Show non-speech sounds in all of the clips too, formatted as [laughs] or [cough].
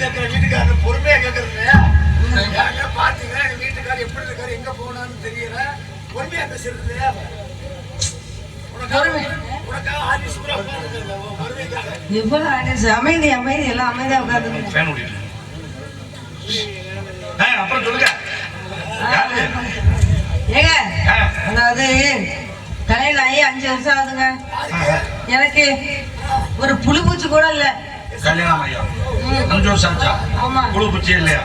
கேட்கிற வீட்டுக்காரர் பொறுமையா கேட்கறது ஏங்க பாத்தீங்கன்னா எங்க வீட்டுக்காரர் எப்படி இருக்காரு? எங்க போனான்னு தெரியல. பொறுமையா பேசுறது. ஆனஸ் அமைதி அமைதி எல்லாம் அமைதியா உட்காந்து அப்புறம் சொல்லுங்க. ஏங்க அதாவது கல்யாணம் ஆகி அஞ்சு வருஷம் ஆகுதுங்க. எனக்கு ஒரு புழு பூச்சி கூட இல்ல. கல்யாணம் ஐயா அஞ்சு வருஷம் ஆச்சா குழு பூச்சி இல்லையா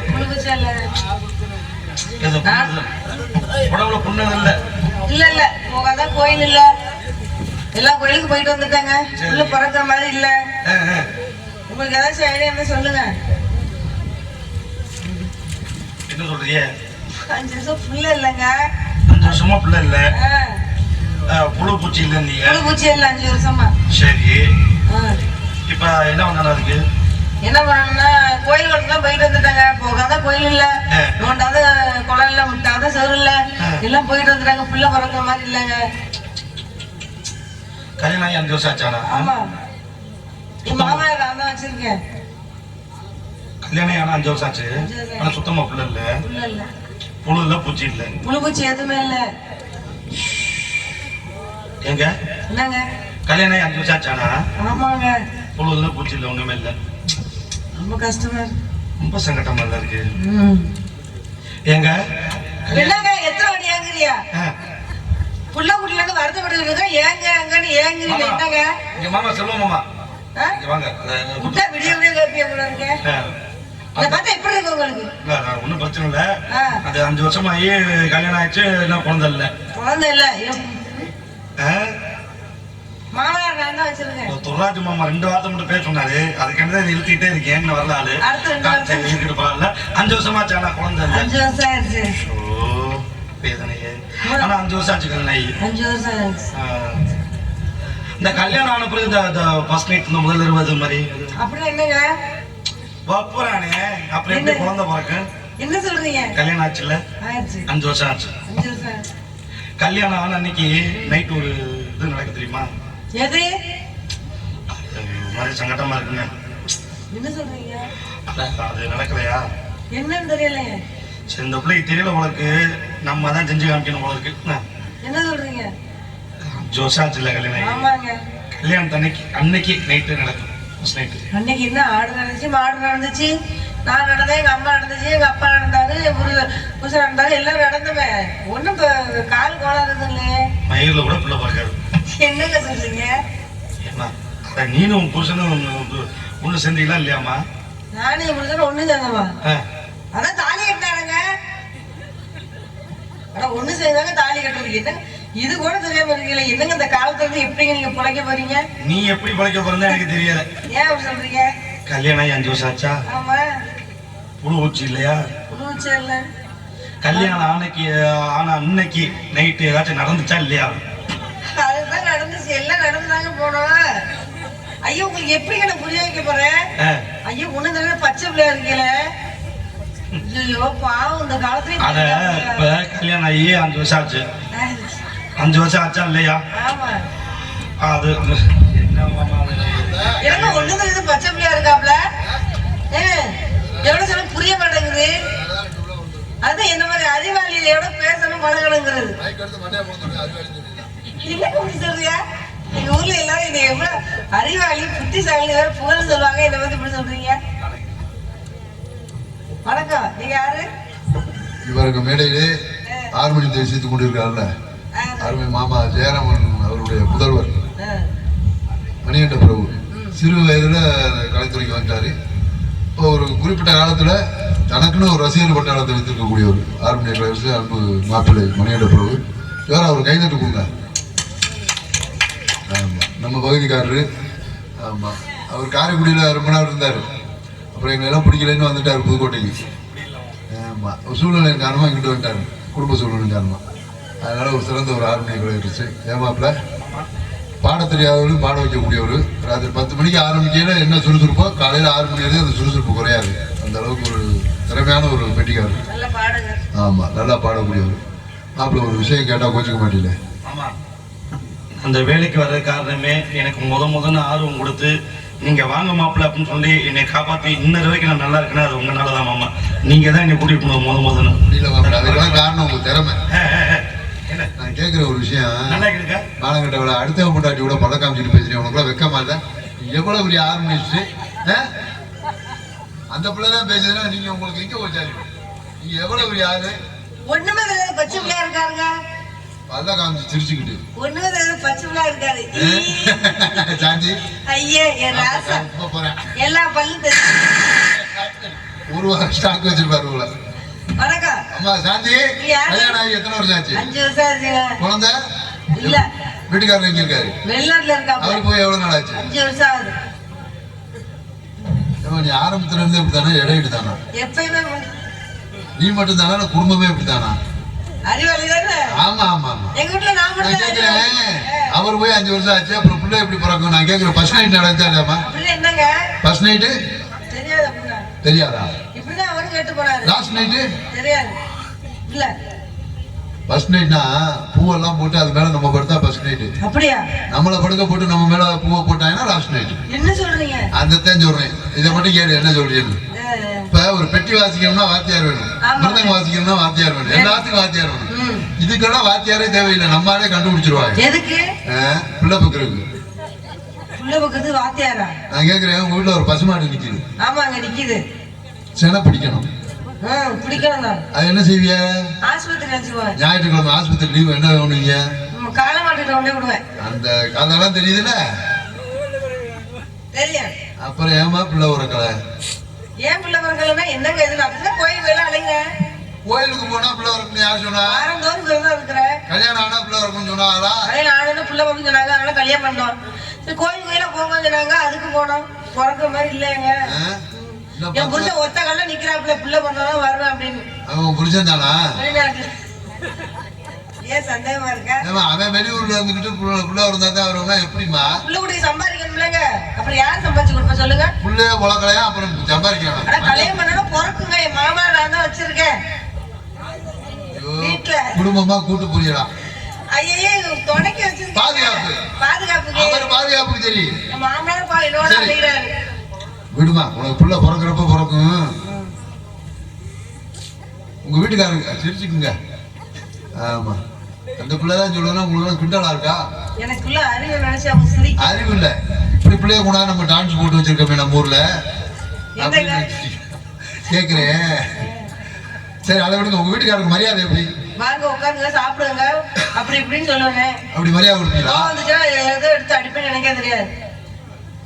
உடம்புல புண்ணது இல்ல? இல்ல இல்ல. போகாத கோயில் இல்ல. எல்லா கோயிலுக்கும் போயிட்டு வந்துட்டாங்க. உள்ள பிறக்கிற மாதிரி இல்ல. உங்களுக்கு ஏதாச்சும் ஐடியா இருந்தா சொல்லுங்க. என்ன சொல்றீங்க? அஞ்சு வருஷம் ஃபுல்லா இல்லைங்க. அஞ்சு வருஷமா பிள்ளை இல்ல? புழு பூச்சி இல்ல நீங்க? புழு பூச்சி இல்ல அஞ்சு வருஷமா. சரி. இப்ப என்ன பண்ணலாம் அதுக்கு? என்ன பண்ணணும்னா கோயில்களுக்குலாம் போயிட்டு வந்துட்டாங்க. போகாத கோயில் இல்ல. நோண்டாத குளம் இல்ல முட்டாத செவரு இல்ல. எல்லாம் போயிட்டு வந்துட்டாங்க. புள்ள பிறந்த மாதிரி இல்லைங்க. கல்யாணம் ஆகி அஞ்சு வருஷம் ஆச்சானா ஆமா. மாமனார் நான் தான் வச்சிருக்கேன். கல்யாணம் ஆனா அஞ்சு வருஷம் ஆச்சு. ஆனா சுத்தமா புள்ள இல்ல. புழு இல்ல பூச்சி இல்ல. புழுபூச்சி எதுவுமே இல்ல. எங்க என்னங்க? கல்யாணம் ஆகி அஞ்சு வருஷம் ஆச்சானா ஆமாங்க. புழு இல்ல பூச்சி இல்ல ஒண்ணுமே இல்ல. ரொம்ப கஷ்டமா இருக்கு. ரொம்ப சங்கடமா இல்ல இருக்கு. ம். ஏங்க என்னங்க எத்தனை வாட்டி ஏங்குறியா ஆ, புள்ள குட்டிலன்னு வருத்தப்பட்டு ஏங்க அங்கன்னு ஏங்குறீங்க. என்னங்க? இங்க மாமா செல்வம் மாமா? இங்க வாங்க. அத- விட்டா விடிய விடிய கேட்பிய போல இருக்கு ஒண்ணும் பிரச்சனை இல்ல. ஆ. அது அஞ்சு வருஷம் ஆகி கல்யாணம் ஆயிடுச்சு என்ன குழந்தை இல்ல. குழந்தை இல்ல என் ஆ? மாமனார் நான் தான் வச்சிருக்கேன் ஒரு துர்ராஜ் மாமா ரெண்டு வார்த்தை மட்டும் பேச சொன்னாரு. அதுக்காண்டி தான் இழுத்துக்கிட்டே இருக்கேன் வரல ஆளு இருக்கட்டும், பரவாயில்ல அஞ்சு வருஷமா ஆச்சானா குழந்தை வேதனையே. ஆனா அஞ்சு வருஷம் ஆச்சு கல்யாணம். இந்த கல்யாணம் ஆன பிறகு இந்த- ஃபர்ஸ்ட் நைட் இந்த முதல் இருபது மாதிரி அப்படின்னா என்னங்க? வப்புறானே அப்புறம் எப்படி? குழந்தை பிறக்கும் என்ன சொல்றீங்க? கல்யாணம் ஆச்சுல்ல? அஞ்சு வருஷம் ஆச்சு. அஞ்சு வருஷம். கல்யாணம் ஆன அன்னைக்கு நைட் ஒரு இது நடக்கு தெரியுமா? எது? மாதிரி சங்கடமா இருக்குங்க. என்ன சொல்றீங்க? அது நடக்கலையா? என்னன்னு தெரியலையே. சரி இந்த பிள்ளைக்கு தெரியல உங்களுக்கு நம்ம தான் செஞ்சு காமிக்கணும் இருக்கு என்ன? சொல்றீங்க? வருஷம் ஆச்சுல்ல கல்யாணம். ஆமாங்க. கல்யாணத்து அன்னைக்கு அன்னைக்கு நைட்டு நடக்கும். அன்னைக்கு என்ன ஆடு நடந்துச்சு மாடு நடந்துச்சு நான் நடந்தேன் எங்க அம்மா நடந்துச்சு எங்க அப்பா நடந்தாரு புரு புருஷன் நடந்தாரு எல்லாம் நடந்துமே. ஒண்ணும் கால் கோளாறு இல்லையே. மயிரில் கூட பிள்ளை பிறக்காது என்னங்க சொல்றீங்க? நீனும் உன் புருஷனும் ஒண்ணு- சேர்ந்தீங்களா இல்லையாம்மா? நானும் என் புருஷன் ஒண்ணு சேர்ந்தவா. அதான் தாலி கட்டினாருங்க ஆனா ஒண்ணு சேர்ந்தாங்க தாலி கட்டுறதுக்கு. என்ன? இது கூட தெரியாம இருக்கீங்களா என்னங்க இந்த காலத்துல இருந்து எப்படிங்க நீங்க பிழைக்க போறீங்க? நீ எப்படி பிழைக்க போறதா எனக்கு தெரியல. ஏன் அப்படி சொல்றீங்க? கல்யாணம் ஆகி அஞ்சு வருஷம் ஆச்சா? ஆமா. புழு ஊச்சி இல்லையா? புதுச்சே இல்ல. கல்யாணம் ஆனைக்கு ஆனா அன்னைக்கு நைட்டு ஏதாச்சும் நடந்துச்சா இல்லையா? அதுதான் நடந்துச்சு. எல்லாம் நடந்துதாங்க போனோம். ஐயோ உங்களுக்கு எப்படி நான் புரிய வைக்க போறேன். ஐயோ தடவை பச்சை பிள்ளையா இருக்கீல ஐயோ பாவம் இந்த காலத்துல அத இப்ப கல்யாணம் ஆகி அஞ்சு வருஷம் ஆச்சு. அஞ்சு வருஷம் ஆச்சா இல்லையா? ஆமா. அது என்ன மாமா அது? எனக்கு ஒண்ணு தடவை பச்சை பிள்ளையா இருக்காப்ல? ஏ, எவ்வளவு சொல்ல புரிய மாட்டேங்குது? அது என்ன மாதிரி அறிவாளியோட பேசணும் பழகணுங்கிறது என்ன அப்படி சொல்றியா? எங்க ஊர்ல எல்லாரும் என்னை எவ்வளவு அறிவாளி புத்திசாலி வேற புகழ் சொல்லுவாங்க. என்ன வந்து இப்படி சொல்றீங்க? வணக்கம். நீங்க யாரு? இவருக்கு மேடையிலே ஆறுமணி தேசித்துக் கொண்டிருக்கிறார்ல ஆ, அருமை மாமா ஜெயராமன் அவருடைய புதல்வர். ஆ, மணிகண்ட பிரபு. சிறு வயதுல கலைத்துறைக்கு இப்போ ஒரு குறிப்பிட்ட காலத்துல தனக்குன்னு ஒரு ரசிகர் பட்டாளத்தை வைத்திருக்கக்கூடிய ஒரு ஆறுமணி கலைவரிசை அன்பு மாப்பிள்ளை மணிகண்ட பிரபு. வேற அவர் கைதட்டு கொடுங்க ஆமா. நம்ம பகுதிக்காரரு ஆமா. அவர் காரைக்குடியில ரொம்ப நாள் இருந்தாரு. அப்புறம் எங்களை எல்லாம் பிடிக்கலன்னு வந்துட்டாரு புதுக்கோட்டைக்கு. ஆமா. ஒரு சூழ்நிலை காரணமா இங்கிட்டு வந்துட்டாரு. குடும்ப சூழ்நிலை காரணமா. அதனால ஒரு சிறந்த ஒரு ஆர்மணிய கலைவரிசை ஏமாப்பிள்ள பாட தெரியாதவரும் பாட வைக்கக்கூடியவர். ராத்திரி பத்து மணிக்கு ஆரம்பிக்கையில என்ன சுறுசுறுப்போ காலையில ஆறு மணி வரையும் அந்த சுறுசுறுப்பு குறையாது. அந்த அளவுக்கு ஒரு திறமையான ஒரு பெட்டிக்காரர். நல்ல பாடுங்க ஆமா. நல்லா பாடக்கூடியவர். மாப்பிள்ள ஒரு விஷயம் கேட்டா கோச்சிக்க மாட்டீங்களே? அந்த வேலைக்கு வர்ற காரணமே எனக்கு முத முதன்னு ஆர்வம் கொடுத்து நீங்க வாங்க மாப்பிள்ள அப்படின்னு சொல்லி என்னை காப்பாத்தி இன்ன வரைக்கும் நான் நல்லா இருக்கேன்னா அது உங்களால தான் மாமா. நீங்க தான் என்னை கூட்டிட்டு போனது முத முதல்ல. இல்ல மாப்பிள்ள அதுக்கெல்லாம் காரணம் உங்க திறமை. என்ன? நான் கேட்கிற ஒரு விஷயம். நல்லா இருக்கா மானங்கட்டவள அடுத்த பொண்டாட்டி கூட பல்ல காமிச்சிட்டு பேசுறேன் உனக்குலாம் வெக்கமா இல்ல? எவ்வளவு பெரிய ஆர்கனைஸ்ட் அந்த பிள்ளை தான் பேசுறேன்னா நீங்க உங்களுக்கு எங்க போச்சாரு நீங்க எவ்வளவு பெரிய ஆளு? ஒண்ணுமே தெரியாது பச்சை பிள்ளையா இருக்காருங்க. பல்ல காமிச்சு சிரிச்சுக்கிட்டு. ஒண்ணுமே தெரியாது பச்சை பிள்ளையா இருக்காரு. ஈ. சாந்தி [laughs] ஐயே என் ராசா. எல்லா தெரியும். ஒரு வாரம் ஸ்டாக் வச்சிருப்பாரு உள்ள வணக்கம். அம்மா சாந்தி யாரு? கல்யாணம் ஆகி எத்தனை வருஷம் ஆச்சு? அஞ்சு வருஷம் குழந்தை? இல்ல. வீட்டுக்காரர் எங்க இருக்காரு? வெளிநாட்டுல இருக்காப்ல அவரு போய் எவ்வளவு நாள் ஆச்சு? அஞ்சு வருஷம் ஆகுது. நீ ஆரம்பத்துல இருந்து இப்படி தானே? இடையிட்டு தானா எப்பயுமே நீ மட்டும் தானா குடும்பமே இப்படி தானா அவர் போய் அஞ்சு வருஷம் ஆச்சு அப்புறம் பிள்ளை எப்படி பிறக்கும்? நான் கேக்குறேன். ஃபர்ஸ்ட் நைட் நடந்தா என்னங்க? ஃபர்ஸ்ட் நைட்டு தெரியாது லாஸ்ட் நைட்டு தெரியாது. இல்ல. ஃபர்ஸ்ட் நைட்னா பூவெல்லாம் போட்டு அது மேல நம்ம படுத்தா ஃபர்ஸ்ட் நைட்டு அப்படியா? நம்மள படுக்க போட்டு நம்ம மேல பூவை போட்டாங்கன்னா லாஸ்ட் நைட் என்ன சொல்றீங்க? அந்த தான் சொல்றேன். இதை மட்டும் கேளு என்ன சொல்றீங்க இப்ப ஒரு பெட்டி வாசிக்கணும்னா வாத்தியார் வேணும். மிருதங்க வாசிக்கணும்னா வாத்தியார் வேணும். எல்லாத்துக்கும் வாத்தியார் வேணும். இதுக்கெல்லாம் வாத்தியாரே தேவையில்லை. நம்மளே கண்டுபிடிச்சிருவாங்க. எதுக்கு? பிள்ளை பக்கிறதுக்கு புள்ள பக்கத்து வாத்தியாரா? நான் கேக்குறேன் உங்க வீட்டுல ஒரு பசுமாடு நிக்குது. ஆமாங்க நிக்குது. செனை பிடிக்கணும். அது என்ன நினைச்சுக்குவேன் ஞாயிற்றுக்கிழமை ஆஸ்பத்திரி லீவ் என்ன விடுவேன். அந்த அதெல்லாம் தெரியுதுல்ல? அப்புறம் ஏமா பிள்ளை உறக்கலை? ஏன் பிள்ளை பிறக்கலன்னா என்னங்க இது? அப்படிதான் கோயில் வேலை அலைங்க கோயிலுக்கு போனா பிள்ளை உறக்கணும் யார் சொன்னா? வாரந்தோறும் விரதம் இருக்கிறேன் கல்யாணம் ஆனா பிள்ளை உறக்கணும்னு சொன்னாங்களா? அதே நானும் பிள்ளை பிறந்து சொன்னாங்க. அதனால கல்யாணம் பண்ணோம். சரி கோயில் கோயிலா போங்க சொன்னாங்க. அதுக்கு போனோம். பிறக்கிற மாதிரி இல்லைங்க. என் புருஷன் ஒத்த கல்ல நிக்கிறாப்புல. பிள்ளை பண்ணாலும் வருவேன் அப்படின்னு. அவன் புரிச்சன் தானா? வெளிநாட்டுல. ஏன் சந்தேகமா இருக்க? அவன் வெளியூர்ல இருந்துகிட்டு புள்ள இருந்தா தான் வருவா எப்படிமா புள்ள குட்டி சம்பாதிக்கணும்லங்க அப்புறம் யார் சம்பாதிச்சு கொடுப்பா சொல்லுங்க? புள்ளைய உலகலையா அப்புறம் சம்பாதிக்கணும் ஆனா கல்யாணம் பிறக்குங்க. என் மாமா நான் தான் வச்சிருக்கேன். வீட்டுல. குடும்பமா கூட்டு புரியலாம் ஐயே துணைக்கு வச்சிருக்கேன் பாதுகாப்பு. பாதுகாப்புக்கு. அவர் பாதுகாப்புக்கு என் மாமனார் பா என்னோட விடுமா உனக்கு புள்ள பிறக்கிறப்ப பிறக்கும். உங்க வீட்டுக்காரங்க சிரிச்சுக்குங்க. ஆமா. அந்த பிள்ளை தான் சொல்லணும் உங்களுக்கு கிண்டலா இருக்கா? எனக்குள்ள அறிவு நினைச்சு அவங்க சிரி அறிவு இல்ல இப்படி பிள்ளைய கூட நம்ம டான்ஸ் போட்டு வச்சிருக்கோமே நம்ம ஊர்ல? கேக்குறேன். சரி அதை விடுங்க. உங்க வீட்டுக்காரருக்கு மரியாதை எப்படி? வாங்க உட்காருங்க சாப்பிடுங்க. அப்படி இப்படின்னு சொல்லுவேங்க. அப்படி மரியாதை கொடுப்பீங்களா? வந்துச்சுன்னா ஏதோ எடுத்து அடிப்பேன்னு நினைக்க தெரியாது.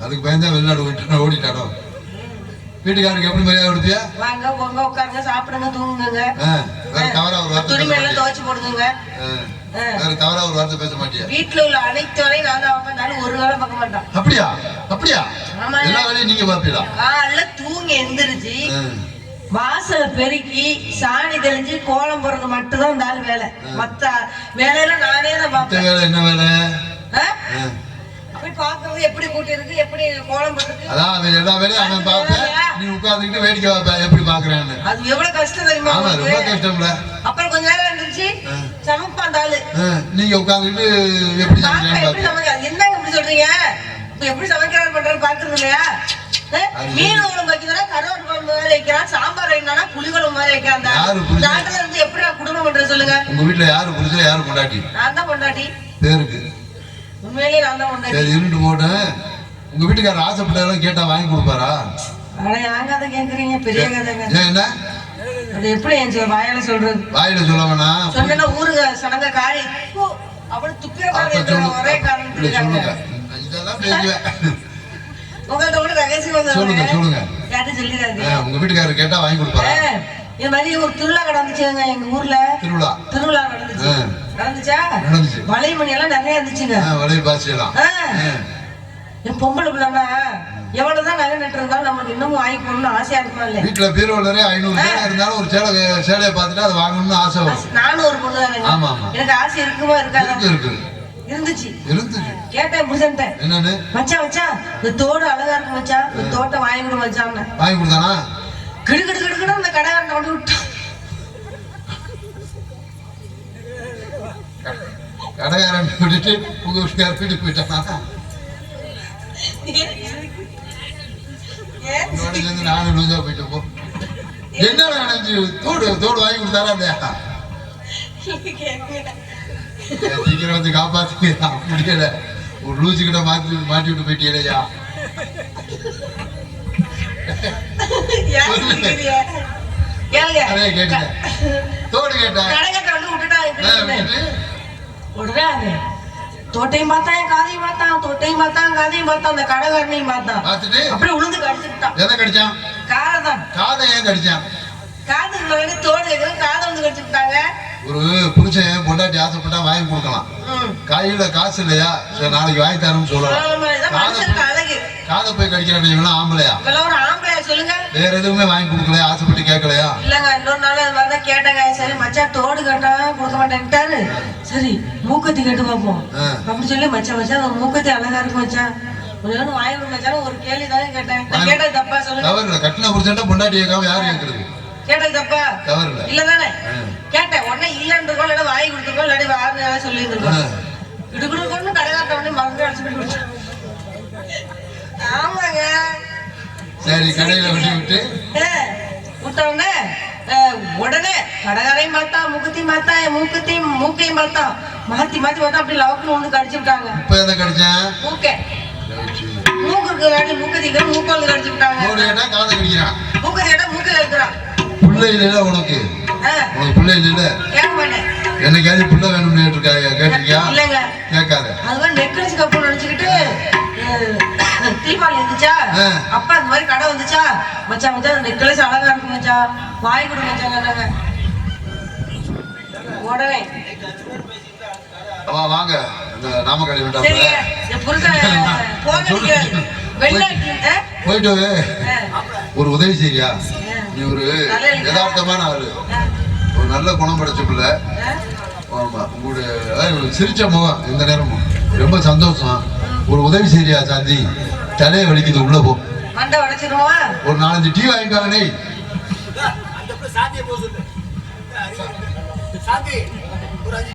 அதுக்கு பயந்தா வெளிநாடு ஓடிட்டானோ? வீட்டுக்காரருக்கு எப்படி மரியாதை கொடுப்பியா வாங்க போங்க உட்காருங்க சாப்பிடுங்க தூங்குங்க. வேற தவறா ஒரு வார்த்தை மாட்டியா? துவைச்சு போடுங்க வேற தவறா ஒரு வார்த்தை பேச மாட்டியா? வீட்டுல உள்ள அனைத்து வேலையும் நான் தான் வைப்பேன் ஒரு வேலை பார்க்க மாட்டான். அப்படியா? அப்படியா. எல்லா வேலையும் நீங்க பாப்பீங்களா காலைல தூங்கி எந்திரிச்சு வாசலை பெருக்கி சாணி தெளிஞ்சு கோலம் போடுறது மட்டும்தான் இந்த ஆள் வேலை. மத்த வேலையெல்லாம் நானே தான் பார்ப்பேன். வேலை என்ன வேலை. போய் பார்க்கறது எப்படி கூட்டி இருக்கு எப்படி கோலம் போட்டுருக்கு அதான் எல்லா வேலையும் அவன் பார்ப்பேன் நீ உட்கார்ந்துக்கிட்டு வேடிக்கை பார்ப்ப எப்படி பாக்குறேன்னு அது எவ்வளவு கஷ்டம் தெரியுமா ஆமா ரொம்ப? கஷ்டம்ல. அப்புறம் கொஞ்ச நேரம் இருந்துச்சு சமைப்பா அந்த ஆளு நீங்க உட்கார்ந்துக்கிட்டு எப்படி பார்க்க சமைக்கிறான்னு எப்படி பாப்பேன் சமைக்க என்னங்க இப்படி சொல்றீங்க? எப்படி சமைக்கிறாரு பண்றாரு பாக்குறது இல்லையா? மீன் குழம்பு வைக்கிறதா கருவாட்டு குழம்பு மாதிரி வைக்கிறான் சாம்பார் வைக்கிறானா புளி குழம்பு மாதிரி வைக்கிறான் புரிஞ்சு- நாட்டுல இருந்து எப்படி குடும்பம் பண்றது சொல்லுங்க? உங்க வீட்டுல யாரு புரிச்சா யாரு கொண்டாட்டி நான் தான் பொண்டாட்டி. பேருக்கு. உண்மையிலேயே நான் தான் பொண்டாட்டி. சரி இருண்டு போட்டேன். உங்க வீட்டுக்காரர் ஆசைப்பட்டதெல்லாம் கேட்டா வாங்கி கொடுப்பாரா? ஆனா ஏன் கதை கேக்குறீங்க? பெரிய கதைங்க ஏன் என்ன? அது எப்படி என் சொ- வாயால சொல்றது? வாயில சொல்ல வேணாம் சொன்னா ஊருக சனங்க காரி. அப்படி மாதிரி ஒரே காரணத்துக்காக இதெல்லாம் பேசுவேன். உங்கள்ட்ட கூட ரகசியம் சொல்லுங்க சொல்லுங்க. கேட்டு சொல்லிடாது ஆ, உங்க வீட்டுக்காரர் கேட்டா வாங்கி கொடுப்பாரா? இது மாதிரி ஒரு திருவிழா நடந்துச்சுங்க எங்க ஊர்ல. திருவிழா. திருவிழா நடந்துச்சு. நடந்துச்சா? நடந்துச்சு. வளைமணி எல்லாம் நிறைய இருந்துச்சுங்க. வளைய. என் பொம்பளை பிள்ளைனா எவ்வளவுதான் நகை நட்டு இருந்தாலும் நமக்கு இன்னமும் வாங்கி போகணும்னு ஆசையா இருக்குமா இல்ல வீட்டுல பீரோலரே ஐநூறு சேலை இருந்தாலும் ஒரு சேலை சேலையை பார்த்துட்டு அதை வாங்கணும்னு ஆசை வரும். நானும் ஒரு பொண்ணு ஆமா, ஆமா. எனக்கு ஆசை இருக்குமா இருக்காதா? இருக்கு இருக்கு. இருந்துச்சு. இருந்துச்சு. கேட்டேன் புருஷன்ட்ட என்னன்னு? மச்சான் மச்சான் இந்த தோடு அழகா இருக்கு மச்சான். இந்த தோட்டை வாங்கி கொடு மச்சான். வாங்கி கொடுத்தானா? கிடு கிடு கிடு கிடு அந்த கொண்டு விட்டான். கடைக்காரன் விட்டுட்டு உங்க வீட்டுக்காரர் வீட்டுக்கு போயிட்டானா? சேர்ந்து நானும் லூசா போயிட்டு போ. என்ன நினைச்சு தோடு தோடு வாங்கி கொடுத்தாரா. ஏய், சீக்கிரம் வந்து காப்பாத்துங்க. முடியல. ஒரு லூசு கிட்ட மாத்தி மாட்டி விட்டு. அதே கேட்டேன் தோடு கேட்டேன் உடனே தோட்டையும் பார்த்தான் காதையும் பார்த்தான் தோட்டையும் பார்த்தான் காதையும் பார்த்தான் அந்த கடைக்காரனையும் பார்த்தான். பார்த்துட்டு அப்படியே உளுந்து கடிச்சுட்டான் எதை கடிச்சான்? காதை தான் காதை ஏன் கடிச்சான்? காதுக்கு வந்து தோடு வைக்கிறோம் காதை வந்து கடிச்சுட்டாங்க ஒரு புருஷன் பொண்டாட்டி ஆசைப்பட்டா வாங்கி கொடுக்கலாம். கையில காசு இல்லையா? சரி நாளைக்கு வாங்கி தரேன்னு சொல்லலாம். காதை போய் கடிக்கிறான் ஆம்பளையா? வேற எதுவுமே வாங்கி கொடுக்கலையா? ஆசைப்பட்டு கேட்கலையா? இல்லங்க இன்னொரு நாள் அது மாதிரி கேட்டேங்க. சரி மச்சான் தோடு கேட்டா கொடுக்க மாட்டேன்ட்டாரு. சரி மூக்கத்தி கேட்டு பார்ப்போம். ஆ. அப்படி சொல்லி மச்சான் மச்சான் அந்த மூக்கத்தி அழகா இருக்கும் மச்சான். ஒரு வாங்கி மச்சான். ஒரு கேள்வி தானே கேட்டேன். கேட்டது தப்பா சொல்லுங்க. கட்டின புருஷன்ட்ட பொண்டாட்டி கேட்காம யார் கேட்கறது? கேட்டது தப்பா இல்லை தானே. கேட்டேன். உடனே இல்லன்றக்கோ இல்ல வாங்கி கொடுத்துருக்கோம் இல்லாட்டி வாங்க சொல்லி இருந்திருக்கோம் ஆ. இடுக்குடுக்கொண்டு கடைகாட்ட உடனே மறந்து போயிட்டான். ஆமாங்க. சரி கடையில விட்டு விட்டு. ஏ, விட்ட உடனே கடைகாரையும் பார்த்தா மூக்கத்தையும் பார்த்தா மூக்கத்தையும் மூக்கையும் பார்த்தா மாத்தி. மாத்தி பார்த்தா அப்படி லவக்குன்னு ஒண்ணு கடிச்சு விட்டாங்க இப்ப எதை கடிச்சான் மூக்கை. மூக்கு இருக்கிறாடி மூக்கத்திக்க மூக்கோல் கடிச்சு விட்டாங்க. தோடு மூக்கத்தி கேட்டா மூக்கை இருக்கிறான் பிள்ளை இல்லைல உனக்கு? உனக்கு பிள்ளை மாட்டேன் என்னைக்காவது பிள்ளை வேணும்னு கேட்டிருக்காங்க கேட்டிருக்கியா? இல்லைங்க. கேட்காத. தீபாவளி இருந்துச்சா. அப்பா இந்த மாதிரி கடை வந்துச்சா? மச்சான் மச்சான் நெக்லஸ் அழகா இருக்கு மச்சான். வாங்கி கொடு மச்சான் நாங்க உடனே. வா வாங்க. அடிக்கிறாரு வெளிநாட்டு ஆ? போயிட்டு. ஒரு உதவி செய்யா தலையில- யதார்த்தமான ஆளு. ஒரு நல்ல குணம் படைச்ச பிள்ளை? ஆமா உங்களுடைய அதாவது சிரிச்ச முகம் இந்த நேரமும். ரொம்ப சந்தோஷம். ஒரு உதவி செய்யா சாந்தி? தலையை வலிக்குது உள்ள போ. ஒரு நாலஞ்சு டீ சொல்லு. சாந்தி